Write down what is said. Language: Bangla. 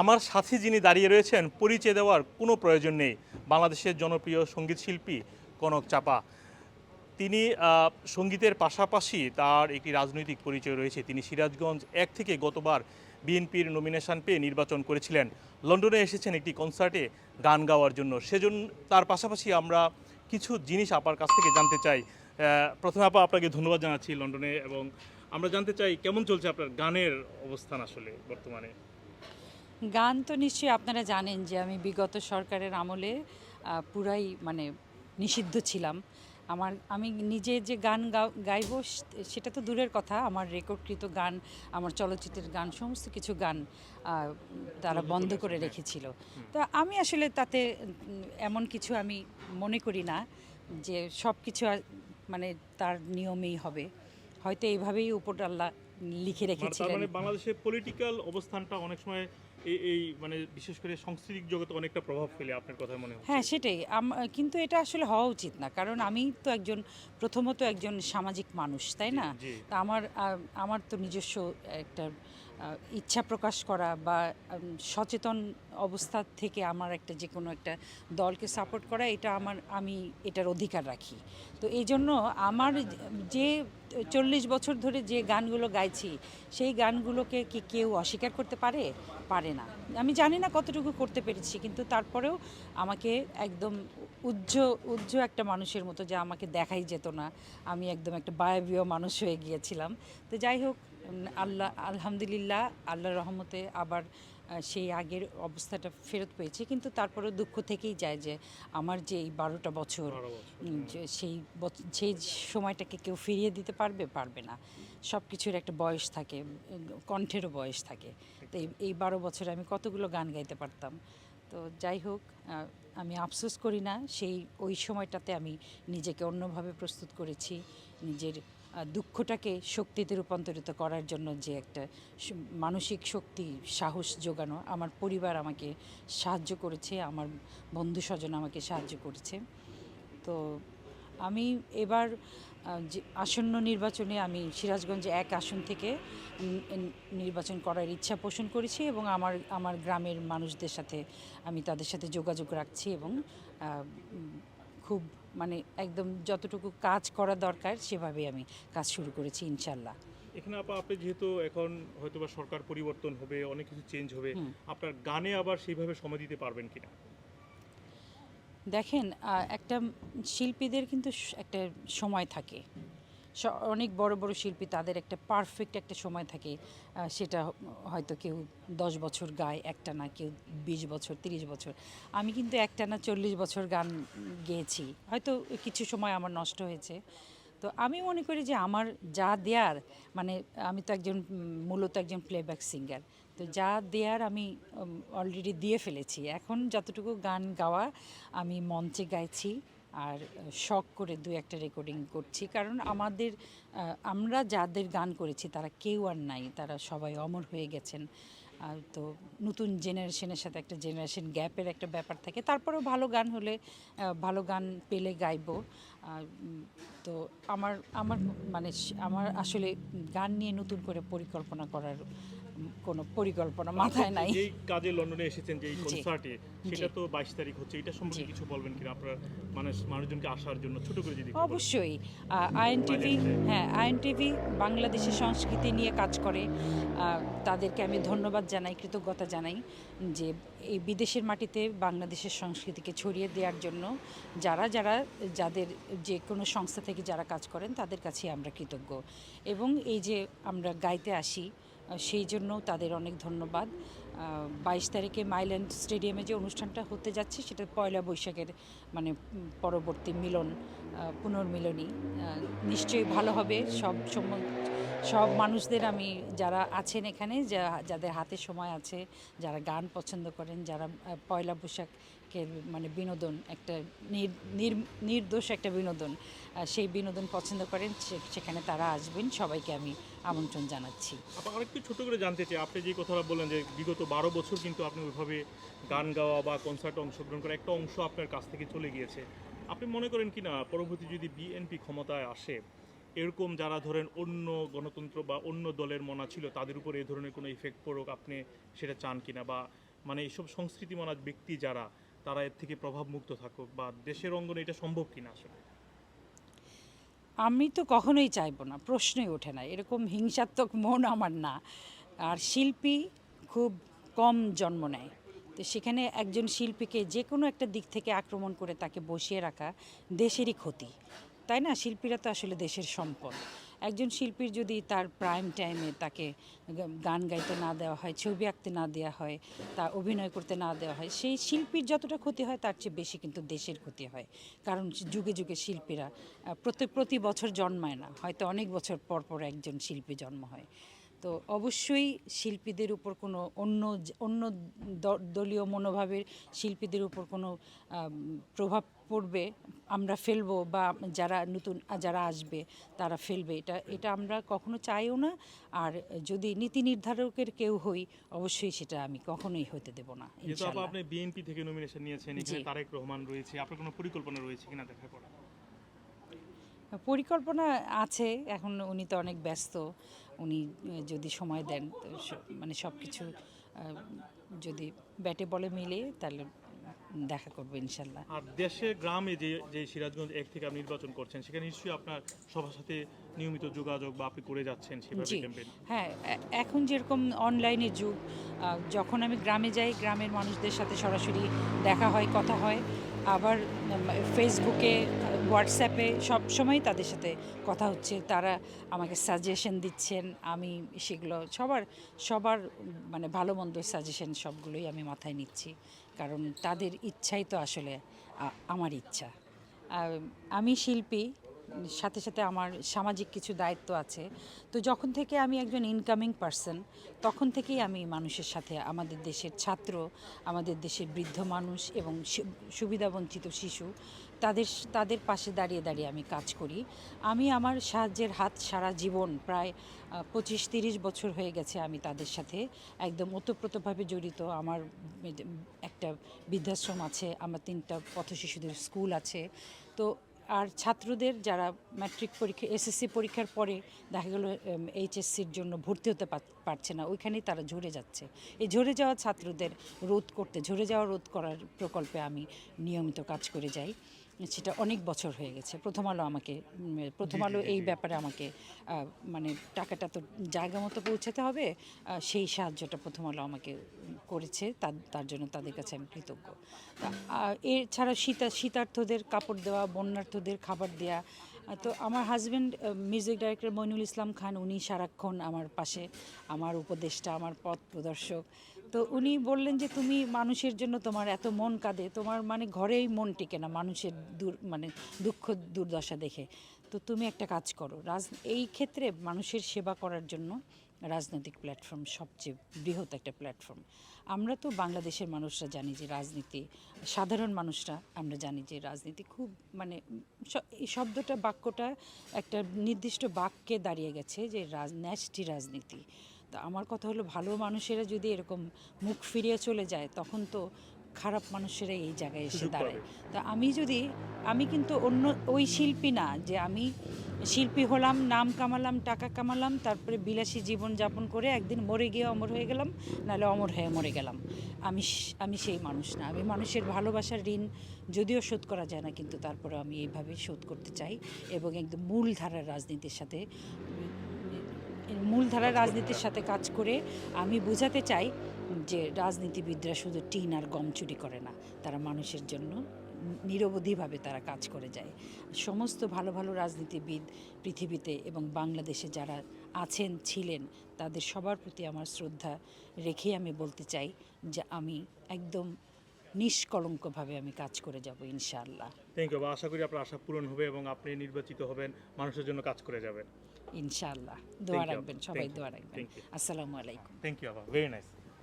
আমার সাথে যিনি দাঁড়িয়ে রয়েছেন, পরিচয় দেওয়ার কোনো প্রয়োজন নেই। বাংলাদেশের জনপ্রিয় সংগীত শিল্পী কনক চাপা। তিনি সঙ্গীতের পাশাপাশি তার একটি রাজনৈতিক পরিচয় রয়েছে। তিনি সিরাজগঞ্জ এক থেকে গতবার বিএনপির নমিনেশন পেয়ে নির্বাচন করেছিলেন। লন্ডনে এসেছেন একটি কনসার্টে গান গাওয়ার জন্য। সেজন্য তার পাশাপাশি আমরা কিছু জিনিস আপার কাছ থেকে জানতে চাই। প্রথমে আপা, আপনাকে ধন্যবাদ জানাচ্ছি লন্ডনে এবং আমরা জানতে চাই কেমন চলছে আপনার গানের অবস্থান আসলে বর্তমানে? গান তো নিশ্চয়ই আপনারা জানেন যে আমি বিগত সরকারের আমলে পুরাই মানে নিষিদ্ধ ছিলাম। আমার আমি নিজে যে গান গাইব সেটা তো দূরের কথা। আমার রেকর্ডকৃত গান আমার চলচ্চিত্রের গান সমস্ত কিছু গান তারা বন্ধ করে। রেখেছিল। তো আমি আসলে তাতে এমন কিছু আমি মনে করি না যে সব কিছু মানে তার নিয়মেই হবে। হয়তো এইভাবেই উপর আল্লাহ লিখে মানে রেখেছিলেন মানে বাংলাদেশের পলিটিক্যাল অবস্থানটা অনেক সময় এই মানে বিশেষ করে সাংস্কৃতিক জগতে অনেকটা প্রভাব ফেলে আপনার কথা মনে হ্যাঁ সেটাই। কিন্তু এটা আসলে হওয়া উচিত না। কারণ আমি তো একজন প্রথমত একজন সামাজিক মানুষ তাই না? তা আমার আমার তো নিজস্ব একটা ইচ্ছা প্রকাশ করা বা সচেতন অবস্থা থেকে আমার একটা যে কোনো একটা দলকে সাপোর্ট করা এটা আমার আমি এটার অধিকার রাখি। তো এই জন্য আমার যে চল্লিশ বছর ধরে যে গানগুলো গাইছি, সেই গানগুলোকে কি কেউ অস্বীকার করতে পারে? পারে না। আমি জানি না কতটুকু করতে পেরেছি, কিন্তু তারপরেও আমাকে একদম উজ্জ উজ্জ একটা মানুষের মতো যা আমাকে দেখাই যেত না। আমি একদম একটা বায়বীয় মানুষ হয়ে গিয়েছিলাম। তো যাই হোক আল্লাহ, আলহামদুলিল্লাহ, আল্লাহর রহমতে আবার সেই আগের অবস্থাটা ফেরত পেয়েছে। কিন্তু তারপরেও দুঃখ থেকেই যায় যে আমার যে এই বারোটা বছর বছর। সেই সেই সময়টাকে কেউ ফিরিয়ে দিতে পারবে? পারবে না। সব কিছুর একটা বয়স থাকে কণ্ঠেরও বয়স থাকে। তো এই বারো বছরে আমি কতগুলো গান গাইতে পারতাম? তো যাই হোক আমি আফসোস করি না সেই ওই সময়টাতে আমি নিজেকে অন্যভাবে প্রস্তুত করেছি। নিজের দুঃখটাকে শক্তিতে রূপান্তরিত করার জন্য যে একটা মানসিক শক্তি, সাহস যোগানো আমার পরিবার আমাকে সাহায্য করেছে, আমার বন্ধু স্বজন আমাকে সাহায্য করেছে। তো আমি এবার আসন্ন নির্বাচনে আমি সিরাজগঞ্জে এক আসন থেকে নির্বাচন করার ইচ্ছা পোষণ করেছি এবং আমার আমার গ্রামের মানুষদের সাথে আমি তাদের সাথে যোগাযোগ রাখছি এবং খুব মানে একদম যতটুকু কাজ করা দরকার সেভাবে আমি কাজ শুরু করেছি ইনশাল্লাহ। এখানে আপা আপনি যেহেতু এখন হয়তোবা সরকার পরিবর্তন হবে অনেক কিছু চেঞ্জ হবে আপনার গানে আবার সেইভাবে সময় দিতে পারবেন কিনা? দেখেন একটা শিল্পীদের কিন্তু একটা সময় থাকে। অনেক বড় বড় শিল্পী তাদের একটা পারফেক্ট একটা সময় থাকে। সেটা হয়তো কেউ দশ বছর গায় একটা না, কেউ বিশ বছর, তিরিশ বছর। আমি কিন্তু একটা না চল্লিশ বছর গান গেয়েছি। হয়তো কিছু সময় আমার নষ্ট হয়েছে। তো আমি মনে করি যে আমার যা দেয়ার মানে আমি তো একজন, মূলত একজন প্লেব্যাক সিঙ্গার তো যা দেয়ার আমি অলরেডি দিয়ে ফেলেছি। এখন যতটুকু গান গাওয়া আমি মঞ্চে গাইছি। আর শখ করে দু একটা রেকর্ডিং করছি। কারণ আমাদের আমরা যাদের গান করেছি তারা কেউ আর নাই, তারা সবাই অমর হয়ে গেছেন। তো নতুন জেনারেশনের সাথে একটা জেনারেশন গ্যাপের একটা ব্যাপার থাকে। তারপরেও ভালো গান হলে ভালো গান পেলে গাইব। তো আমার আমার মানে আমার আসলে গান নিয়ে নতুন করে পরিকল্পনা করার কোনো পরিকল্পনা মাথায় নাই। যেই কাজে লন্ডনে এসেছেন যে এই কনসার্টে সেটা তো বাইশ তারিখ হচ্ছে। এটা সম্পর্কে কিছু বলবেন কিনা? আপনার মানুষ মানুষজনকে আসার জন্য ছোট করে যদি অবশ্যই। আইএনটিভি হ্যাঁ আইএনটিভি বাংলাদেশের সংস্কৃতি নিয়ে কাজ করে। তাদেরকে আমি ধন্যবাদ জানাই কৃতজ্ঞতা জানাই যে এই বিদেশের মাটিতে বাংলাদেশের সংস্কৃতিকে ছড়িয়ে দেওয়ার জন্য যারা যারা যাদের যে কোনো সংস্থা থেকে যারা কাজ করেন তাদের কাছে আমরা কৃতজ্ঞ। এবং এই যে আমরা গাইতে আসি সেই জন্য তাদের অনেক ধন্যবাদ। বাইশ তারিখে মাইল্যান্ড স্টেডিয়ামে যে অনুষ্ঠানটা হতে যাচ্ছে, সেটা পয়লা বৈশাখের মানে পরবর্তী মিলন পুনর্মিলনী নিশ্চয়ই ভালো হবে। সব সব মানুষদের আমি, যারা আছেন এখানে, যা, যাদের হাতে সময় আছে, যারা গান পছন্দ করেন, যারা পয়লা পয়লা বৈশাখকে মানে বিনোদন একটা নির- নির- নির্দোষ একটা বিনোদন সেই বিনোদন পছন্দ করেন সেখানে তারা আসবেন। সবাইকে আমি আমন্ত্রণ জানাচ্ছি। আরেকটু ছোট করে জানতে চাই, আপনি যে কথাটা বললেন যে বিগত বারো বছর কিন্তু আপনি ওইভাবে গান গাওয়া বা কনসার্টে অংশগ্রহণ করা একটা অংশ আপনার কাছ থেকে চলে গিয়েছে। আপনি মনে করেন কি না, পরবর্তী যদি বিএনপি ক্ষমতায় আসে, এরকম যারা ধরেন অন্য গণতন্ত্র বা অন্য দলের মনা ছিল, তাদের উপর এই ধরনের কোনো ইফেক্ট পড়ুক আপনি সেটা চান কিনা বা মানে এইসব সংস্কৃতি সংস্কৃতিমানা ব্যক্তি যারা তারা এর থেকে প্রভাবমুক্ত থাকুক বা দেশের অঙ্গনে এটা সম্ভব কিনা আসলে? আমি তো কখনোই চাইব না, প্রশ্নই ওঠে না, এরকম হিংসাত্মক মন আমার না। আর শিল্পী খুব কম জন্ম নেয়। তো সেখানে একজন শিল্পীকে যে কোনো একটা দিক থেকে আক্রমণ করে তাকে বসিয়ে রাখা দেশেরই ক্ষতি। তাই না? শিল্পীরা তো আসলে দেশের সম্পদ। একজন শিল্পীর যদি তার প্রাইম টাইমে তাকে গান গাইতে না দেওয়া হয়, ছবি আঁকতে না দেওয়া হয়, তা অভিনয় করতে না দেওয়া হয়, সেই শিল্পীর যতটা ক্ষতি হয় তার চেয়ে বেশি কিন্তু দেশের ক্ষতি হয়। কারণ যুগে যুগে শিল্পীরা প্রতি প্রতি বছর জন্মায় না, হয়তো অনেক বছর পর পর একজন শিল্পী জন্ম হয়। তো অবশ্যই শিল্পীদের উপর কোনো অন্য অন্য দলীয় মনোভাবের শিল্পীদের উপর কোনো প্রভাব পড়বে আমরা ফেলব বা যারা নতুন যারা আসবে তারা ফেলবে। এটা এটা আমরা কখনো চাইও না। আর যদি নীতি নির্ধারকের কেউ হই অবশ্যই সেটা আমি কখনোই হতে দেব না আপনি বিএনপি থেকে নমিনেশন নিয়েছেন এখানে তারেক রহমান রয়েছে। আপনার কোনো পরিকল্পনা রয়েছে কিনা দেখা পরিকল্পনা আছে এখন উনি তো অনেক ব্যস্ত। উনি যদি সময় দেন তো মানে সব কিছু যদি ব্যাটে বলে মিলে তাহলে দেখা করব ইনশাল্লাহ। আর দেশে গ্রামে যে যে সিরাজগঞ্জ এক থেকে আপনি নির্বাচন করছেন সেখানে নিশ্চয়ই আপনার সবার সাথে নিয়মিত যোগাযোগ বা আপনি করে যাচ্ছেন সেভাবে ক্যাম্পেইন হ্যাঁ এখন যেরকম অনলাইনের যুগ যখন আমি গ্রামে যাই গ্রামের মানুষদের সাথে সরাসরি দেখা হয় কথা হয় আবার ফেসবুকে হোয়াটসঅ্যাপে সব সময় তাদের সাথে কথা হচ্ছে তারা আমাকে সাজেশন দিচ্ছেন আমি সেগুলো সবার সবার মানে ভালো মন্দ সাজেশন সবগুলোই আমি মাথায় নিচ্ছি। কারণ তাদের ইচ্ছাই তো আসলে আমার ইচ্ছা। আমি শিল্পী সাথে সাথে আমার সামাজিক কিছু দায়িত্ব আছে। তো যখন থেকে আমি একজন ইনকামিং পার্সন তখন থেকেই আমি মানুষের সাথে আমাদের দেশের ছাত্র, আমাদের দেশের বৃদ্ধ মানুষ এবং সুবিধাবঞ্চিত শিশু, তাদের তাদের পাশে দাঁড়িয়ে দাঁড়িয়ে আমি কাজ করি। আমি আমার সাহায্যের হাত সারা জীবন প্রায় পঁচিশ তিরিশ বছর হয়ে গেছে আমি তাদের সাথে একদম ওতপ্রোতভাবে জড়িত। আমার একটা বৃদ্ধাশ্রম আছে, আমার তিনটা পথ শিশুদের স্কুল আছে। তো আর ছাত্রদের যারা ম্যাট্রিক পরীক্ষা এসএসসি পরীক্ষার পরে দেখা গেলো এইচএসসির জন্য ভর্তি হতে পার- পারছে না, ওইখানেই তারা ঝরে যাচ্ছে। এই ঝরে যাওয়া ছাত্রদের রোধ করতে, ঝরে যাওয়া রোধ করার প্রকল্পে আমি নিয়মিত কাজ করে যাই। সেটা অনেক বছর হয়ে গেছে। প্রথম আলো আমাকে প্রথম আলো এই ব্যাপারে আমাকে মানে টাকাটা তো জায়গা মতো পৌঁছাতে হবে সেই সাহায্যটা প্রথম আলো আমাকে করেছে তার তার জন্য তাদের কাছে আমি কৃতজ্ঞ। এছাড়া শীতা শীতার্থদের কাপড় দেওয়া বন্যার্থদের খাবার দেওয়া তো আমার husband music director Moinul Islam Khan উনি সারাক্ষণ আমার পাশে আমার উপদেষ্টা আমার পথ প্রদর্শক। তো উনি বললেন যে, তুমি মানুষের জন্য তোমার এত মন কাঁদে। তোমার মানে ঘরেই মন টিকে না মানুষের দূর মানে দুঃখ, দুর্দশা দেখে। তো তুমি একটা কাজ করো। রাজ, এই ক্ষেত্রে মানুষের সেবা করার জন্য রাজনৈতিক প্ল্যাটফর্ম সবচেয়ে বৃহৎ একটা প্ল্যাটফর্ম। আমরা তো বাংলাদেশের মানুষরা জানি যে, রাজনীতি, সাধারণ মানুষরা আমরা জানি যে, রাজনীতি খুব মানে এই শব্দটা, বাক্যটা একটা নির্দিষ্ট বাক্যে দাঁড়িয়ে গেছে যে, রাজ ন্যাস্টি রাজনীতি। তা আমার কথা হলো ভালো মানুষেরা যদি এরকম মুখ ফিরিয়ে চলে যায় তখন তো খারাপ মানুষেরা এই জায়গায় এসে দাঁড়ায়। তা আমি যদি আমি কিন্তু অন্য ওই শিল্পী না যে আমি শিল্পী হলাম নাম কামালাম টাকা কামালাম তারপরে বিলাসী জীবন যাপন করে একদিন মরে গিয়ে অমর হয়ে গেলাম নাহলে অমর হয়ে মরে গেলাম। আমি আমি সেই মানুষ না। আমি মানুষের ভালোবাসার ঋণ যদিও শোধ করা যায় না কিন্তু তারপরে আমি এইভাবে শোধ করতে চাই এবং একদম মূলধারার রাজনীতির সাথে উম, মূলধারার রাজনীতির সাথে কাজ করে আমি বোঝাতে চাই যে রাজনীতিবিদরা শুধু টিন আর গম চুরি করে না তারা মানুষের জন্য নিরবধিভাবে তারা কাজ করে যায়। সমস্ত ভালো ভালো রাজনীতিবিদ পৃথিবীতে এবং বাংলাদেশে যারা আছেন ছিলেন তাদের সবার প্রতি আমার শ্রদ্ধা রেখে আমি বলতে চাই যে আমি একদম নিষ্কলঙ্কভাবে আমি কাজ করে যাব ইনশাআল্লাহ। থ্যাংক ইউ আশা করি আপনার আশা পূরণ হবে এবং আপনি নির্বাচিত হবেন মানুষের জন্য কাজ করে যাবেন। ইনশাআল্লাহ দোয়া. রাখবেন সবাই. দোয়া রাখবেন আসসালামু আলাইকুম থ্যাংক ইউ ভেরি নাইস